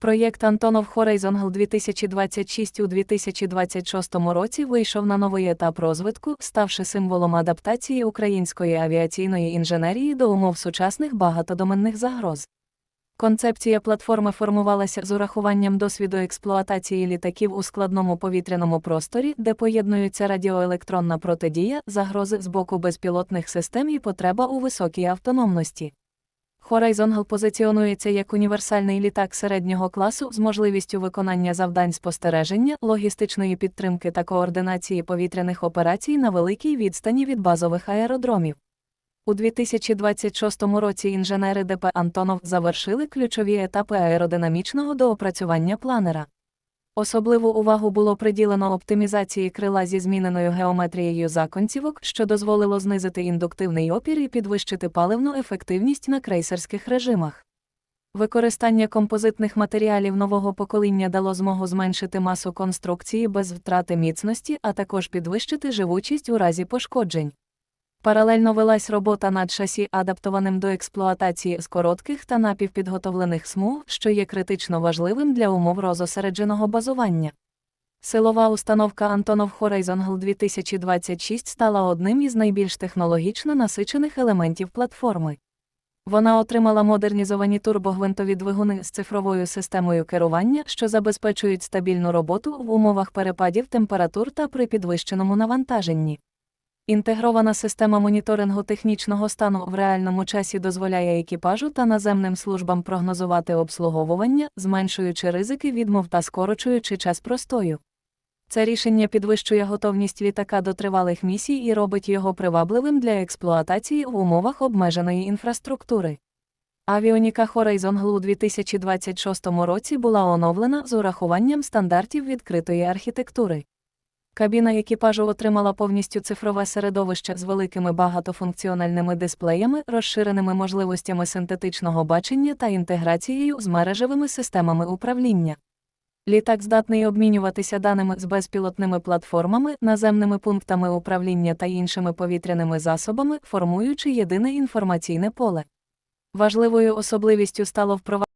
Проєкт Антонов Horizon 2026 у 2026 році вийшов на новий етап розвитку, ставши символом адаптації української авіаційної інженерії до умов сучасних багатодоменних загроз. Концепція платформи формувалася з урахуванням досвіду експлуатації літаків у складному повітряному просторі, де поєднуються радіоелектронна протидія, загрози з боку безпілотних систем і потреба у високій автономності. Horizon позиціонується як універсальний літак середнього класу з можливістю виконання завдань спостереження, логістичної підтримки та координації повітряних операцій на великій відстані від базових аеродромів. У 2026 році інженери ДП Антонов завершили ключові етапи аеродинамічного доопрацювання планера. Особливу увагу було приділено оптимізації крила зі зміненою геометрією законцівок, що дозволило знизити індуктивний опір і підвищити паливну ефективність на крейсерських режимах. Використання композитних матеріалів нового покоління дало змогу зменшити масу конструкції без втрати міцності, а також підвищити живучість у разі пошкоджень. Паралельно велась робота над шасі, адаптованим до експлуатації з коротких та напівпідготовлених смуг, що є критично важливим для умов розосередженого базування. Силова установка Антонов Horizon 2026 стала одним із найбільш технологічно насичених елементів платформи. Вона отримала модернізовані турбогвинтові двигуни з цифровою системою керування, що забезпечують стабільну роботу в умовах перепадів температур та при підвищеному навантаженні. Інтегрована система моніторингу технічного стану в реальному часі дозволяє екіпажу та наземним службам прогнозувати обслуговування, зменшуючи ризики відмов та скорочуючи час простою. Це рішення підвищує готовність літака до тривалих місій і робить його привабливим для експлуатації в умовах обмеженої інфраструктури. Авіоніка Horizon у 2026 році була оновлена з урахуванням стандартів відкритої архітектури. Кабіна екіпажу отримала повністю цифрове середовище з великими багатофункціональними дисплеями, розширеними можливостями синтетичного бачення та інтеграцією з мережевими системами управління. Літак здатний обмінюватися даними з безпілотними платформами, наземними пунктами управління та іншими повітряними засобами, формуючи єдине інформаційне поле. Важливою особливістю стало впровадження